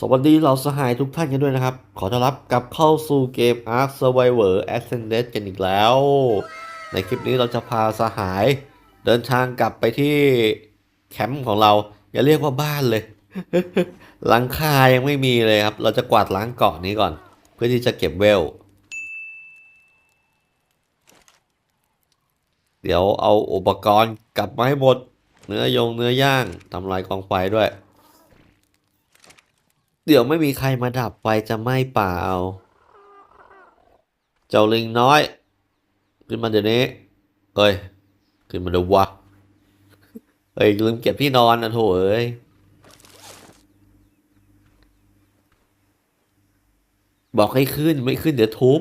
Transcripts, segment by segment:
สวัสดีเราสหายทุกท่านกันด้วยนะครับ ขอต้อนรับกลับเข้าสู่เกม Ark Survivor Ascended กันอีกแล้ว ในคลิปนี้เราจะพาสหายเดินทางกลับไปที่แคมป์ของเรา อย่าเรียกว่าบ้านเลย หลังคายังไม่มีเลยครับ เราจะกวาดล้างเกาะนี้ก่อน เพื่อที่จะเก็บเวล เดี๋ยวเอาอุปกรณ์กลับมาให้หมด เนื้อยงเนื้อย่างทำลายกองไฟด้วย เดี๋ยวไม่มีใครมาดับไฟจะไหม้ป่าเอา เจ้าลิงน้อย ขึ้นมาเดี๋ยวนี้เอ้ย ขึ้นมาเดี๋ยววะเอ้ยลืมเก็บที่นอนนะโถเอ้ยบอกให้ขึ้นไม่ขึ้นเดี๋ยวทุบ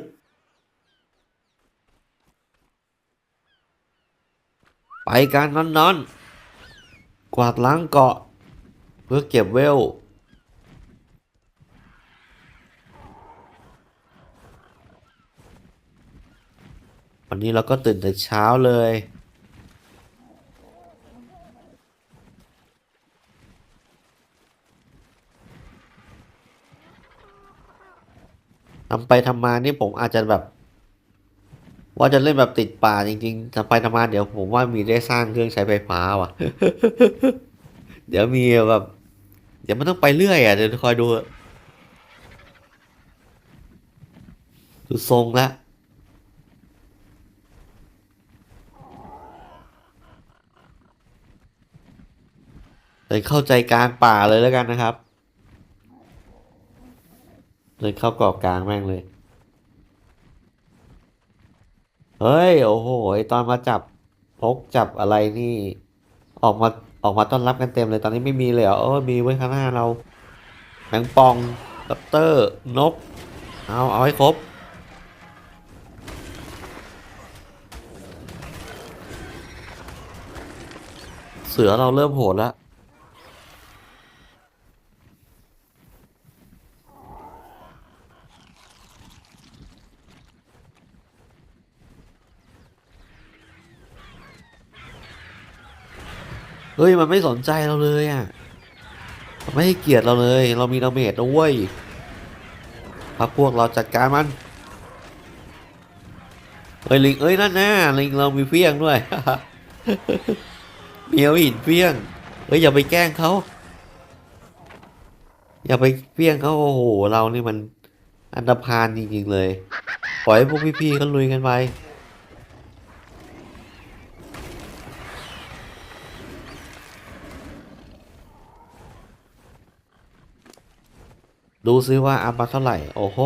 ไปการนอนนอนๆกวาดล้างเกาะ เพื่อเก็บเวล วันนี้เราก็ตื่นแต่เช้าเลย ทำไปทำมานี่ผมอาจจะแบบ ว่าจะเล่นแบบติดป่าจริงๆทำไปทำมาเดี๋ยวผมว่ามีได้สร้างเครื่องใช้ไฟฟ้าว่ะ เดี๋ยวมีแบบ เดี๋ยวมันต้องไปเรื่อยอะเดี๋ยวคอยดูดูทรงแล้ว เลยเข้าใจกลางป่าเลยแล้วกันนะครับเลยเข้าเกาะกลางแม่งเลย เฮ้ย โอ้โห ตอนมาจับพกจับอะไรนี่ ออกมาออกมาต้อนรับกันเต็มเลย ตอนนี้ไม่มีเลยเหรอเออมีไว้ข้างหน้าเราแมงปองดัปเตอร์ นก เอา เอาให้ครบเสือเราเริ่มโหดแล้ว เฮ้ยมันไม่สนใจเราเลยอะมไม่ให้เกียรติเราเลย เรามีดาเมจนะเว้ยพักพวกเราจัดการมันเฮ้ยลิงเอ้ยนั่นนะลิงเรามีเฟี้ยงด้วยมีเอาหินเฟี้ยงเฮ้ยอย่าไปแกล้งเขาอย่าไปเฟี้ยงเขาโอ้โหเรานี่มันอันดพานจริงๆเลย ปล่อยให้พวกพี่ๆเขาลุยกันไป ดูซิว่าอัพมาเท่าไหร่ โอ้โห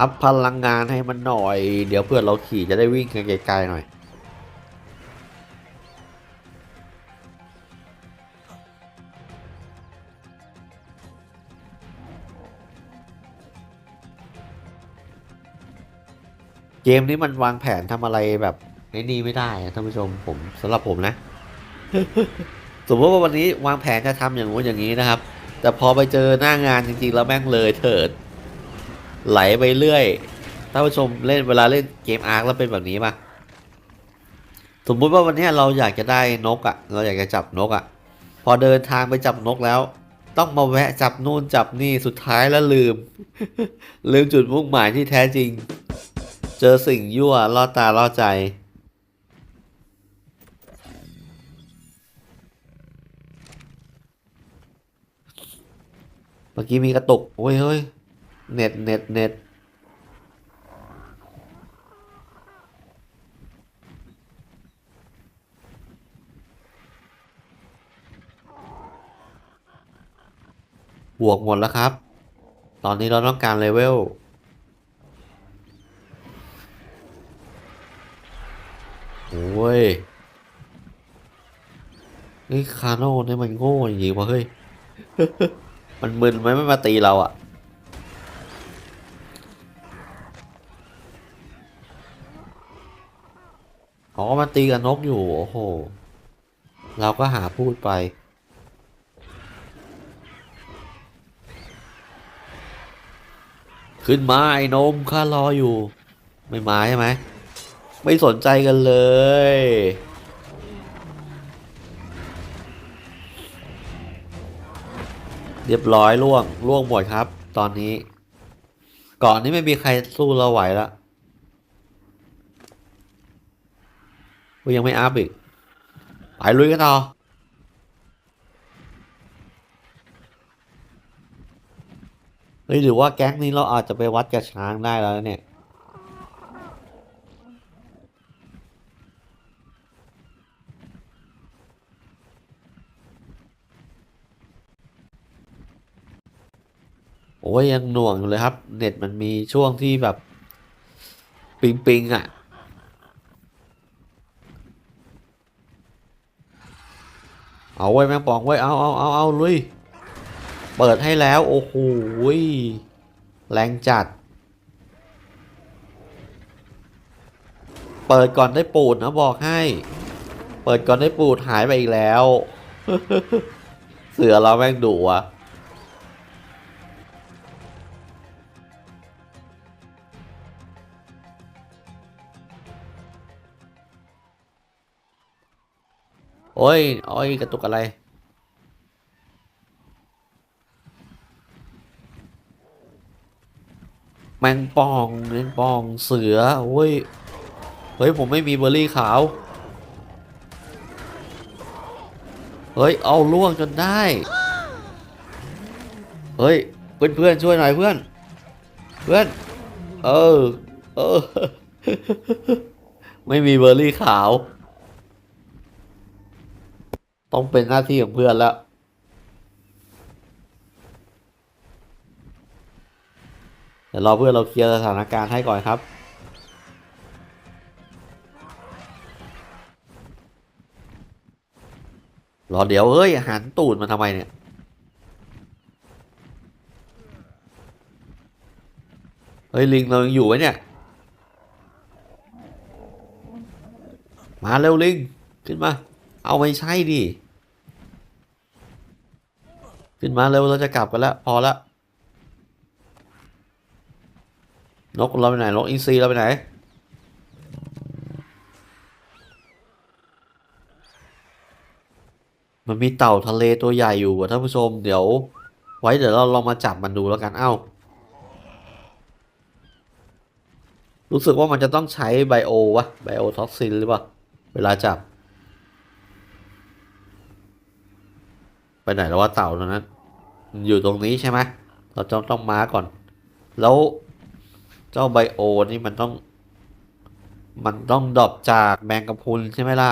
อัพพลังงานให้มันหน่อย เดี๋ยวเพื่อนเราขี่จะได้วิ่งไกลๆหน่อยเกมนี้มันวางแผนทำอะไรแบบ ไอ้นี่ไม่ได้ท่านผู้ชมผมสำหรับผมนะ สมมติว่าวันนี้วางแผนจะทำอย่างงู้นอย่างนี้นะครับ แต่พอไปเจอหน้างานจริงๆ แล้วแม่งเลยเถิด ไหลไปเรื่อยท่านผู้ชมเล่นเวลาเล่นเกมอาร์คแล้วเป็นแบบนี้ปะสมมุติว่าวันนี้เราอยากจะได้นกอะ่ะ เราอยากจะจับนกอะ่ะ พอเดินทางไปจับนกแล้ว ต้องมาแวะจับนู่นจับนี่สุดท้ายแล้วลืม ลืมจุดมุ่งหมายที่แท้จริง เจอสิ่งยั่วล่อตาล่อใจ มื่อกี้มีกระตุก โอ้ยเฮ้ย เน็ตเน็ตเน็ตบวกหมดแล้วครับ ตอนนี้เราต้องการเลเวลโอ้ยนี่คาโน่เนี่ยมันโง่จริงๆวะเฮ้ย มันมึนไหมไม่มาตีเราอะอ๋อมันตีกับนกอยู่ โอ้โห เราก็หาพูดไป ขึ้นมาไอ้นมข้ารออยู่ ไม่มาใช่ไหม ไม่สนใจกันเลย เรียบร้อยล่วงล่วงหมดครับ ตอนนี้ก่อนนี้ไม่มีใครสู้เราไหวแล้วกูยังไม่อัพอีกไปลุยกันต่อเฮ้ยหรือว่าแก๊งนี้เราอาจจะไปวัดกับช้างได้แล้วเนี่ย อ้ยยังหน่วงอยู่เลยครับ เน็ตมันมีช่วงที่แบบ ปิงปิงอะ เอาไว้แมงปองไว้เอาเอาเอาเอาลุย เปิดให้แล้ว โอ้โหแรงจัด เปิดก่อนได้ปูดนะบอกให้ เปิดก่อนได้ปูดหายไปอีกแล้ว เสือเราแม่งดุอะ โอ้ยโอ้ยกระตุกอะไรแมงปองแมงปองเสือโอ้ยเฮ้ย ผมไม่มีเบอร์รี่ขาว เฮ้ย เอาล่วงจนได้ เฮ้ย เพื่อนเพื่อนช่วยหน่อยเพื่อน เพื่อน เออ เออ ไม่มีเบอร์รี่ขาว ต้องเป็นหน้าที่ของเพื่อนแล้วเดี๋ยวรอเพื่อนเราเคลียร์สถานการณ์ให้ก่อนครับรอเดี๋ยวเฮ้ยหันตูดมันทำไมเนี่ยเฮ้ยลิงเรายังอยู่ไหมเนี่ย มาเร็วลิง ขึ้นมา เอาไม่ใช่ดิ ขึ้นมาเร็วเราจะกลับกันแล้ว พอละ นกเราไปไหน นกอินทรีเราไปไหน มันมีเต่าทะเลตัวใหญ่อยู่อะท่านผู้ชม เดี๋ยว ไว้เดี๋ยวเราลองมาจับมันดูแล้วกัน เอ้ารู้สึกว่ามันจะต้องใช้ไบโอวะไบโอท็อกซินหรือเปล่า เวลาจับ ไปไหนแล้วว่าเต่าตัวนั้น อยู่ตรงนี้ใช่ไหมเราจะต้องมาก่อน แล้วเจ้าไบโอนี่มันต้อง มันต้องดรอปจากแมงกะพุนใช่ไหมล่ะ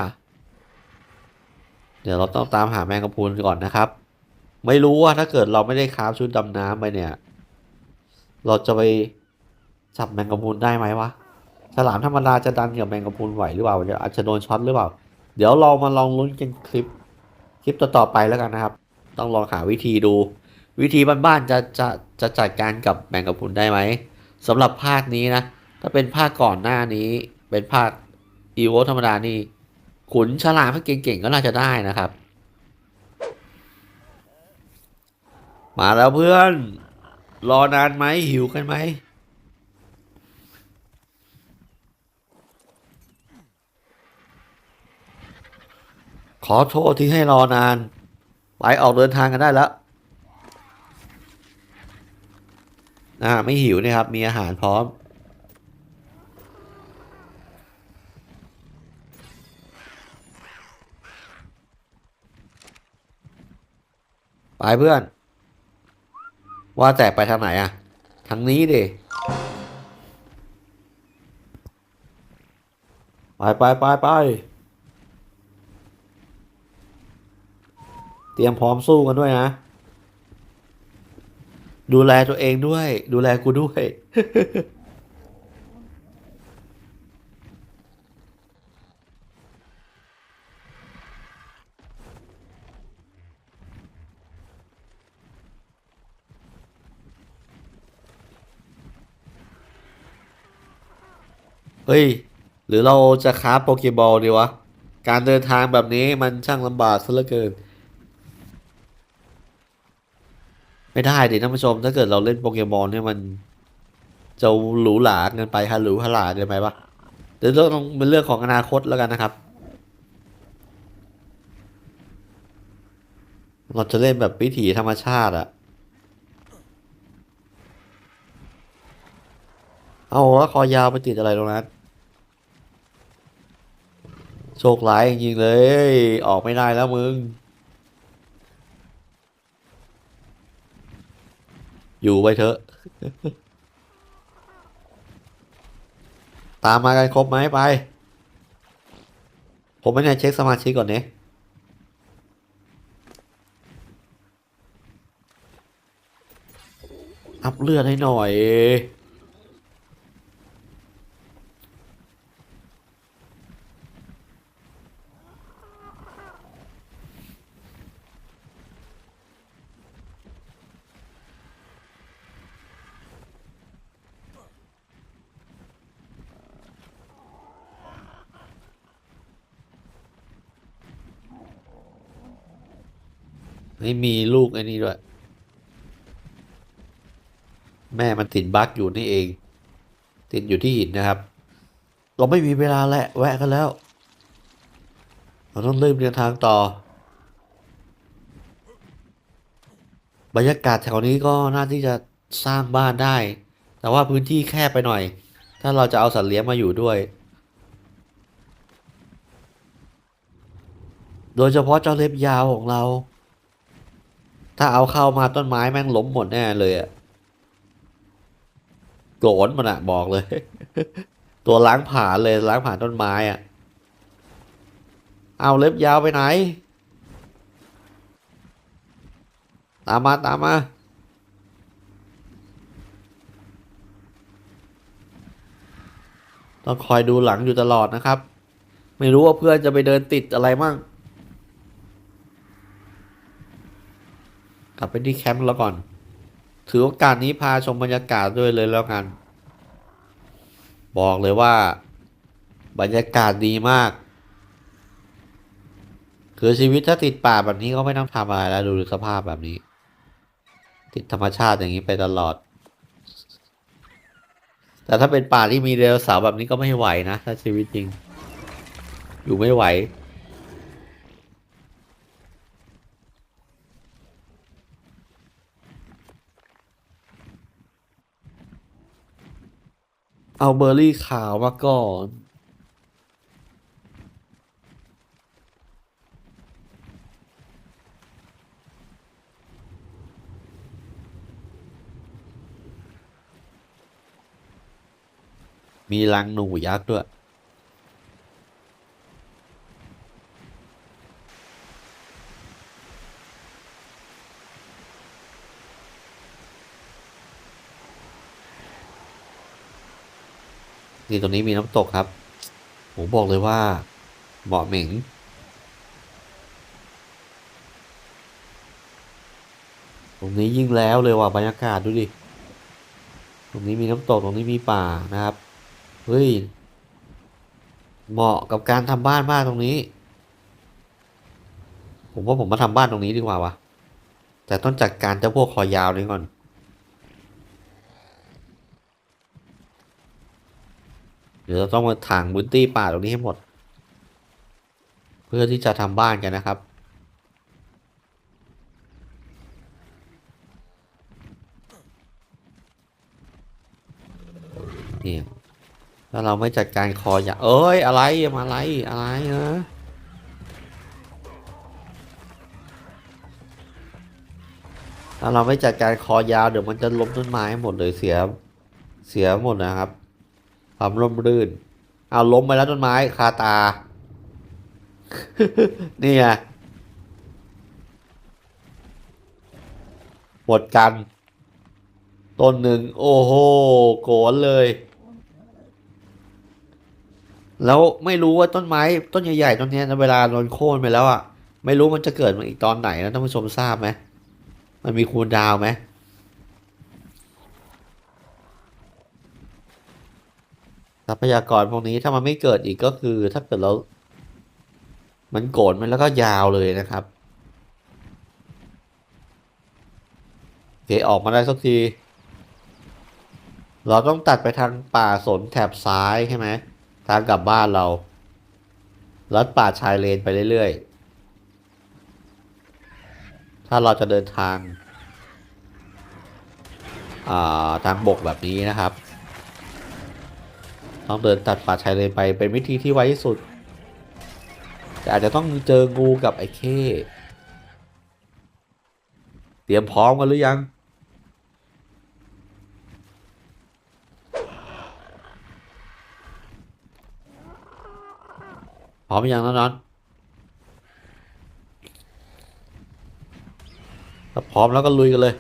เดี๋ยวเราต้องตามหาแมงกะพุนก่อนนะครับ ไม่รู้ว่าถ้าเกิดเราไม่ได้คราฟชุดดำน้ำไปเนี่ย เราจะไปจับแมงกะพุนได้ไหมวะฉลามธรรมดาจะดันกับแมงกะพุนไหวหรือเปล่าเดี๋ยวอาจจะโดนช็อตหรือเปล่า เดี๋ยวเรามาลองลุ้นกันคลิป คลิปต่อๆไปแล้วกันนะครับ ต้องลองหาวิธีดู วิธีบ้านๆจะจะจะจัดการกับแมงกะพรุนได้ไหมสำหรับภาคนี้นะ ถ้าเป็นภาคก่อนหน้านี้ เป็นภาคอีโวธรรมดานี่ ขุนฉลามถ้าเก่งๆก็น่าจะได้นะครับ มาแล้วเพื่อน รอนานไหมหิวกันไหมขอโทษที่ให้รอนาน ไปออกเดินทางกันได้แล้วอ่าไม่หิวนะครับ มีอาหารพร้อม ไปเพื่อน ว่าแต่ไปทางไหนอะทางนี้ดิไปไปไปไป เตรียมพร้อมสู้กันด้วยนะ ดูแลตัวเองด้วย ดูแลกูด้วย เฮ้ย หรือเราจะคราโปเกบอลดีวะ การเดินทางแบบนี้มันช่างลำบากซะเหลือเกิน ไม่ได้ดิท่านผู้ชม ถ้าเกิดเราเล่นโปเกมอนเนี่ยมัน จะหรูหราเกินไปฮะหรูฮาหราเกินไปปะเดี๋ยวเรื่องเป็นเรื่องของอนาคตแล้วกันนะครับ เราจะเล่นแบบวิถีธรรมชาติอะเอาว่าคอยาวไปติดอะไรตรงนั้นโชคร้ายจริงๆเลย ออกไม่ได้แล้วมึง อยู่ไปเถอะ ตามมากันครบไหมไป ผมไม่แน่เช็คสมาชิกก่อนเนี่ยอัพเลือดให้หน่อย ไม่มีลูกไอ้นี่ด้วย แม่มันติดบั๊กอยู่นี่เอง ติดอยู่ที่หินนะครับ เราไม่มีเวลาแหละแวะกันแล้ว เราต้องเริ่มเดินทางต่อ บรรยากาศแถวนี้ก็น่าที่จะสร้างบ้านได้ แต่ว่าพื้นที่แคบไปหน่อย ถ้าเราจะเอาสัตว์เลี้ยงมาอยู่ด้วยโดยเฉพาะเจ้าเล็บยาวของเรา ถ้าเอาเข้ามาต้นไม้แม่งล้มหมดแน่เลยอะโกรนมันอะบอกเลย ตัวล้างผ่านเลยล้างผ่านต้นไม้อะเอาเล็บยาวไปไหน ตามมาตามมาต้องคอยดูหลังอยู่ตลอดนะครับ ไม่รู้ว่าเพื่อนจะไปเดินติดอะไรมั่ง กลับไปที่แคมป์แล้วก่อน ถือโอกาสนี้พาชมบรรยากาศด้วยเลยแล้วกัน บอกเลยว่า บรรยากาศดีมาก คือชีวิตถ้าติดป่าแบบนี้ก็ไม่ต้องทำอะไรแล้วดูสภาพแบบนี้ ติดธรรมชาติอย่างนี้ไปตลอด แต่ถ้าเป็นป่าที่มีเดโนเสาร์แบบนี้ก็ไม่ไหวนะ ถ้าชีวิตจริง อยู่ไม่ไหว เอาเบอร์รี่ขาวมาก่อน มีรังหนูยักษ์ด้วย นี่ตรงนี้มีน้ำตกครับผมบอกเลยว่าเหมาะเหม็งตรงนี้ยิ่งแล้วเลยว่ะบรรยากาศดูดิ ตรงนี้มีน้ำตกตรงนี้มีป่านะครับ เฮ้ย เหมาะกับการทำบ้านมากตรงนี้ ผมว่าผมมาทำบ้านตรงนี้ดีกว่าวะแต่ต้องจัดการเจ้าพวกคอยาวนี้ก่อน เดี๋ยวเราต้องมาถางพื้นที่ป่าตรงนี้ให้หมด เพื่อที่จะทำบ้านกันนะครับนี่ถ้าเราไม่จัดการคออย่าเอ้ยอะไรมาอะไรอะไรนะถ้าเราไม่จัดการคอยาวเดี๋ยวมันจะล้มต้นไม้หมดเลยเสียเสียหมดนะครับ ความร่มรื่น เอาล้มไปแล้วต้นไม้คาตา นี่ไงหมดกัน ต้นหนึ่ง โอ้โหโกนเลย แล้วไม่รู้ว่าต้นไม้ ต้นใหญ่ๆต้นนี้เวลาโดนโค่นไปแล้วอะ ไม่รู้มันจะเกิดมาอีกตอนไหนนะท่านผู้ชมทราบไหมมันมีคูลดาวไหม ทรัพยากรพวกนี้ถ้ามันไม่เกิดอีกก็คือ ถ้าเกิดเรา มันโกรธมันแล้วก็ยาวเลยนะครับโอเคออกมาได้สักที เราต้องตัดไปทางป่าสนแถบซ้ายใช่ไหมทางกลับบ้านเราลัดป่าชายเลนไปเรื่อยๆ ถ้าเราจะเดินทางาทางบกแบบนี้นะครับ ต้องเดินตัดป่าชายเลนไปเป็นวิธีที่ไวที่สุด แต่อาจจะต้องเจองูกับไอ้เข้เตรียมพร้อมกันหรือยัง พร้อมอยังน้องนอนถ้าพร้อมแล้วก็ลุยกันเลย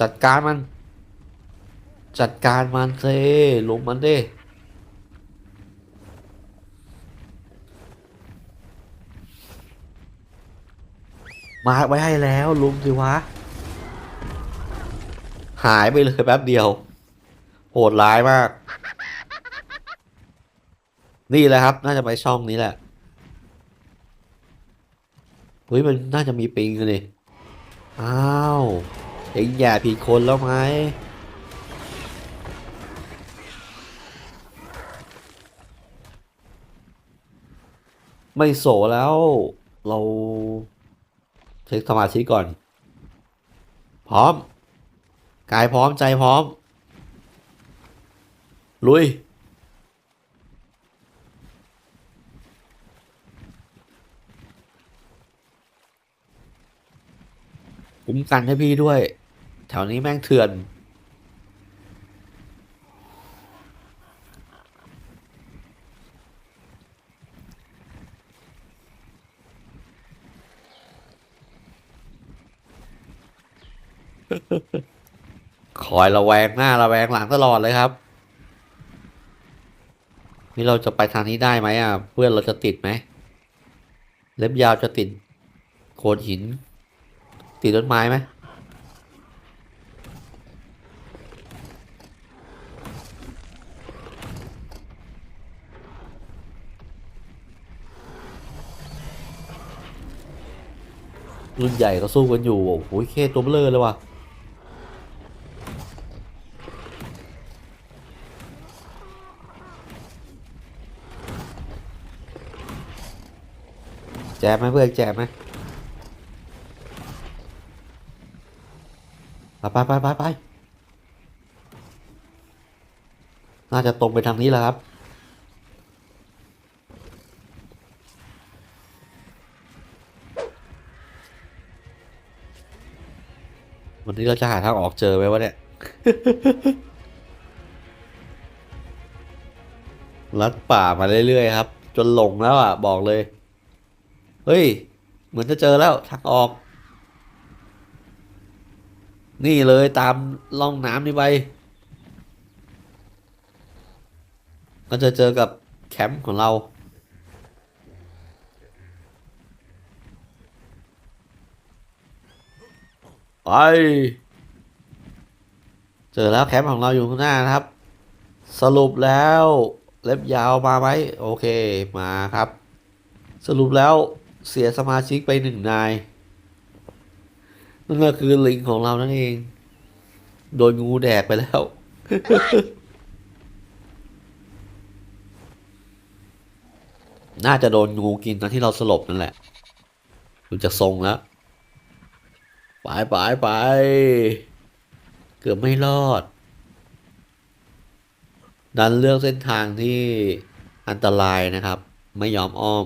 จัดการมัน จัดการมันเซลุมมันดิมาไว้ให้แล้วลุมสิวะ หายไปเลยแป๊บเดียว โหดร้ายมาก นี่แหละครับ น่าจะไปช่องนี้แหละเฮ้ยมันน่าจะมีปิงกันดิอ้าวเอ็งแย่ผิดคนแล้วไหม ไม่โสแล้วเราเช็คสมาธิก่อน พร้อม กายพร้อมใจพร้อม ลุย คุ้มกันให้พี่ด้วย แถวนี้แม่งเถื่อน คอยระแวงหน้าระแวงหลังตลอดเลยครับ นี่เราจะไปทางนี้ได้ไหมอะ เพื่อนเราจะติดไหม เล็บยาวจะติดโขดหิน ติดต้นไม้ไหมรุ่นใหญ่ก็สู้กันอยู่ โอ้โหเคตัวเบลอเลยว่ะ แจมไหมเพื่อนแจมไหมไปไปไปไปไปน่าจะตรงไปทางนี้แหละครับ วันนี้เราจะหาทางออกเจอไหมวะเนี่ยลัดป่ามาเรื่อยๆครับ จนหลงแล้วอะ บอกเลย เฮ้ย เหมือนจะเจอแล้วทางออก นี่เลยตามล่องน้ำนี่ไป ก็จะเจอกับแคมป์ของเรา ไป เจอแล้วแคมป์ของเราอยู่ข้างหน้านะครับ สรุปแล้วเล็บยาวมาไหมโอเคมาครับ สรุปแล้ว เสียสมาชิกไปหนึ่งนาย นั่นก็คือลิงของเรานั่นเอง โดนงูแดกไปแล้ว น่าจะโดนงูกินตอนที่เราสลบนั่นแหละ ดูจากทรงแล้ว ไปไปไปเกือบไม่รอด ดันเลือกเส้นทางที่อันตรายนะครับ ไม่ยอมอ้อม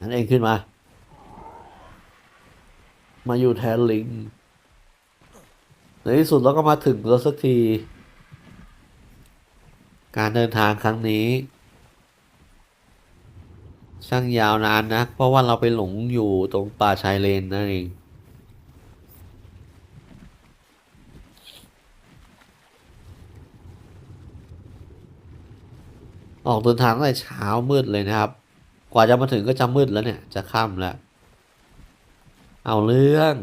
นั่นเองขึ้นมา มาอยู่แทนลิง ในที่สุดเราก็มาถึงแล้วสักที การเดินทางครั้งนี้ ช่างยาวนานนะ เพราะว่าเราไปหลงอยู่ตรงป่าชายเลนนั่นเองออกเดินทางตั้งแต่เช้ามืดเลยนะครับ ว่าจะมาถึงก็จะมืดแล้วเนี่ย จะค่ำแล้ว เอาเรื่อง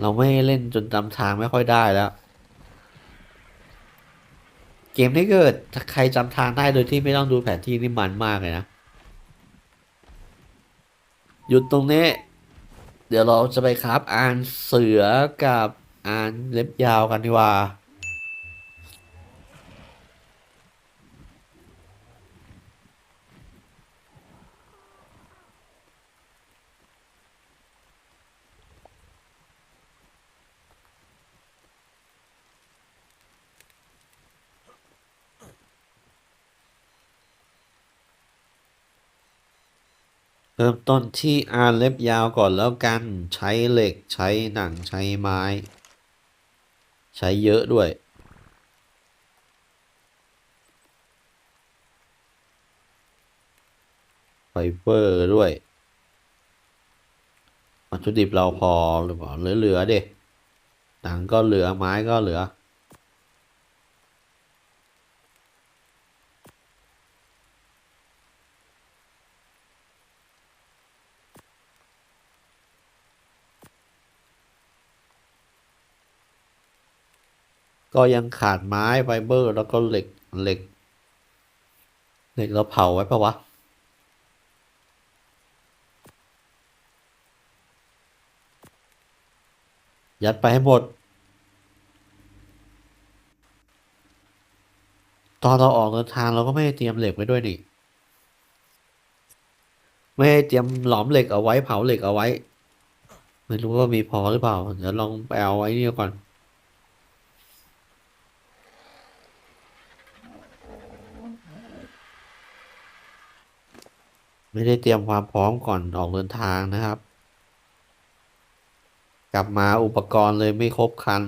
เราไม่เล่นจนจำทางไม่ค่อยได้แล้ว เกมนี้เกิดถ้าใครจำทางได้โดยที่ไม่ต้องดูแผนที่นี่มันมากเลยนะ หยุดตรงนี้ เดี๋ยวเราจะไปครับอ่านเสือกับอ่านเล็บยาวกันดีกว่า เริ่มต้นที่อ่านเล็บยาวก่อนแล้วกัน ใช้เหล็กใช้หนังใช้ไม้ ใช้เยอะด้วย ไฟเบอร์ด้วยวัตถุดิบเราพอหรือเปล่าเหลือๆเด็หนังก็เหลือไม้ก็เหลือ ก็ยังขาดไม้ไฟเบอร์ แล้วก็เหล็กเหล็กเหล็กเราเผาไว้ปะวะยัดไปให้หมด ตอนเราออกเดินทางเราก็ไม่ได้เตรียมเหล็กไว้ด้วยนี่ ไม่ได้เตรียมหลอมเหล็กเอาไว้เผาเหล็กเอาไว้ ไม่รู้ว่ามีพอหรือเปล่า เดี๋ยวลองไปเอาไว้นี่ก่อน ไม่ได้เตรียมความพร้อมก่อนออกเดินทางนะครับ กลับมาอุปกรณ์เลยไม่ครบครัน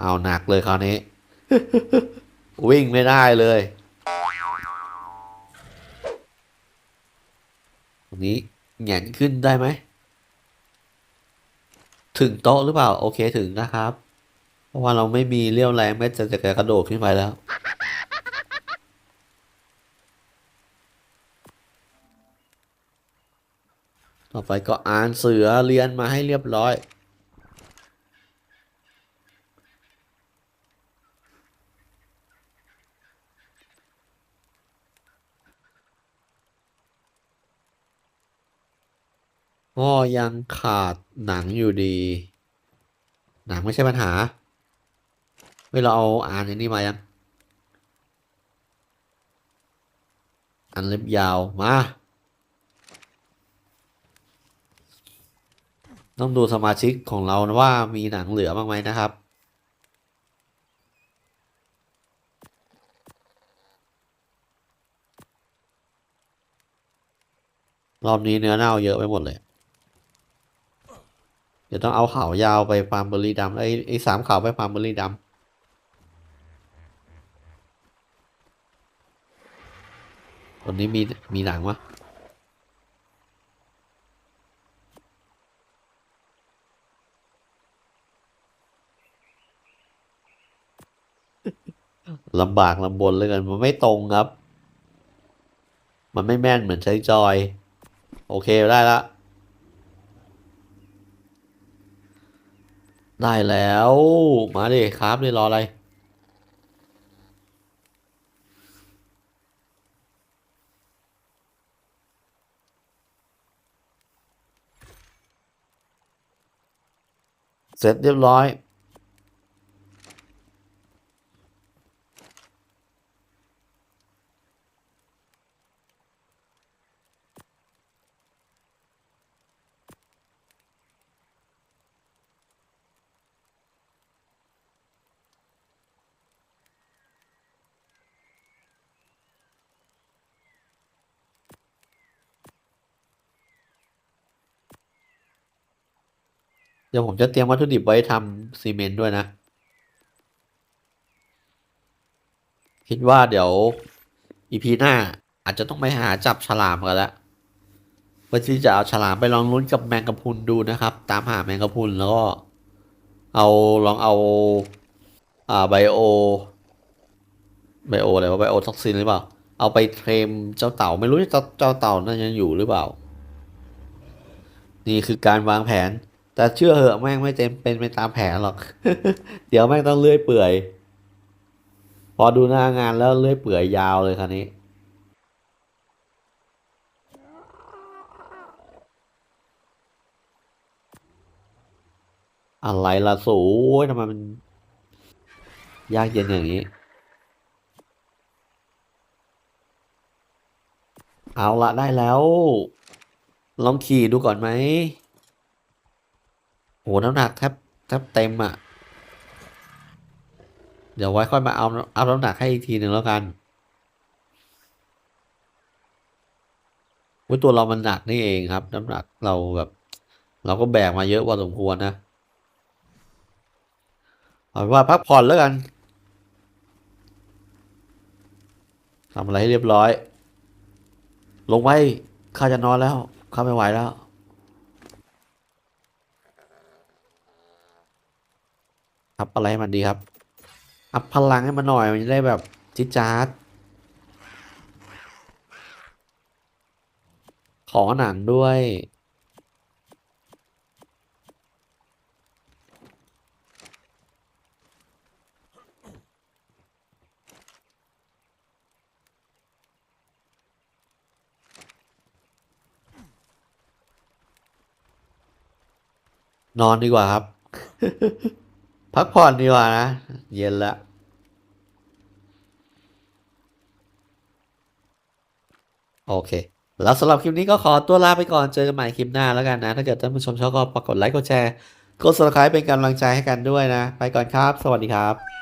เอาหนักเลยคราวนี้ วิ่งไม่ได้เลยตรงนี้แหงนขึ้นได้ไหม ถึงโต๊ะหรือเปล่า โอเคถึงนะครับ เพราะว่าเราไม่มีเรี่ยวแรงแม้จะจะกระโดดขึ้นไปแล้ว ต่อไปก็อ่านเสือเรียนมาให้เรียบร้อยก็ยังขาดหนังอยู่ดี หนังไม่ใช่ปัญหา เฮ้เราเอาอ่านอันนี้มายังอันเล็บยาวมาต้องดูสมาชิกของเรานะว่ามีหนังเหลือบ้างไหมนะครับรอบนี้เนื้อเน่าเยอะไปหมดเลย เดี๋ยวต้องเอาเขายาวไปฟาร์มเบอร์รี่ดำไอ้ไอ้สามเขาไปฟาร์มเบอร์รี่ดำ ตอนนี้มีมีหนังวะลำบากลำบนเลยกันมันไม่ตรงครับ มันไม่แม่นเหมือนใช้จอย โอเคได้ละ ได้แล้ว มาดิครับนี่รออะไร เสร็จเรียบร้อย เดี๋ยวผมจะเตรียมวัตถุดิบไว้ทำซีเมนต์ด้วยนะ คิดว่าเดี๋ยวอีพีหน้าอาจจะต้องไปหาจับฉลามกันแล้วเพื่อที่จะเอาฉลามไปลองลุ้นกับแมงกะพุนดูนะครับ ตามหาแมงกะพุนแล้วก็เอาลองเอาอ่าไบโอไบโออะไรวะไบโอท็อกซินหรือเปล่าเเอาไปเทรมเจ้าเต่าไม่รู้เจ้าเจ้าเต่านั่นยังอยู่หรือเปล่า นี่คือการวางแผน แต่เชื่อเหอะแม่งไม่เต็มเป็นไปตามแผนหรอก เดี๋ยวแม่งต้องเลื่อยเปื่อย พอดูหน้างานแล้วเลื่อยเปื่อยยาวเลยคันนี้ อะไรล่ะสูยทำไมมัน ยากเย็นอย่างนี้ เอาละได้แล้ว ลองขี่ดูก่อนไหม โหน้ำหนักแทบแทบเต็มอะ เดี๋ยวไว้ค่อยมาเอาเอาน้ำหนักให้อีกทีหนึ่งแล้วกันว่าตัวเรามันหนักนี่เองครับ น้ำหนักเราแบบ เราก็แบกมาเยอะพอสมควรนะเอาว่าพักผ่อนแล้วกันทำอะไรให้เรียบร้อย ลงไปข้าจะนอนแล้ว ข้าไม่ไหวแล้ว อัพอะไรให้มันดีครับ อัพพลังให้มันหน่อยมันจะได้แบบจิจาร์ดขอหนังด้วย นอนดีกว่าครับ พักผ่อนดีกว่านะ เย็นละโอเค แล้วสำหรับคลิปนี้ก็ขอตัวลาไปก่อนเจอกันใหม่คลิปหน้าแล้วกันนะ ถ้าเกิดท่านผู้ชมชอบก็กดไลค์กดแชร์กด subscribe เป็นกำลังใจให้กันด้วยนะ ไปก่อนครับ สวัสดีครับ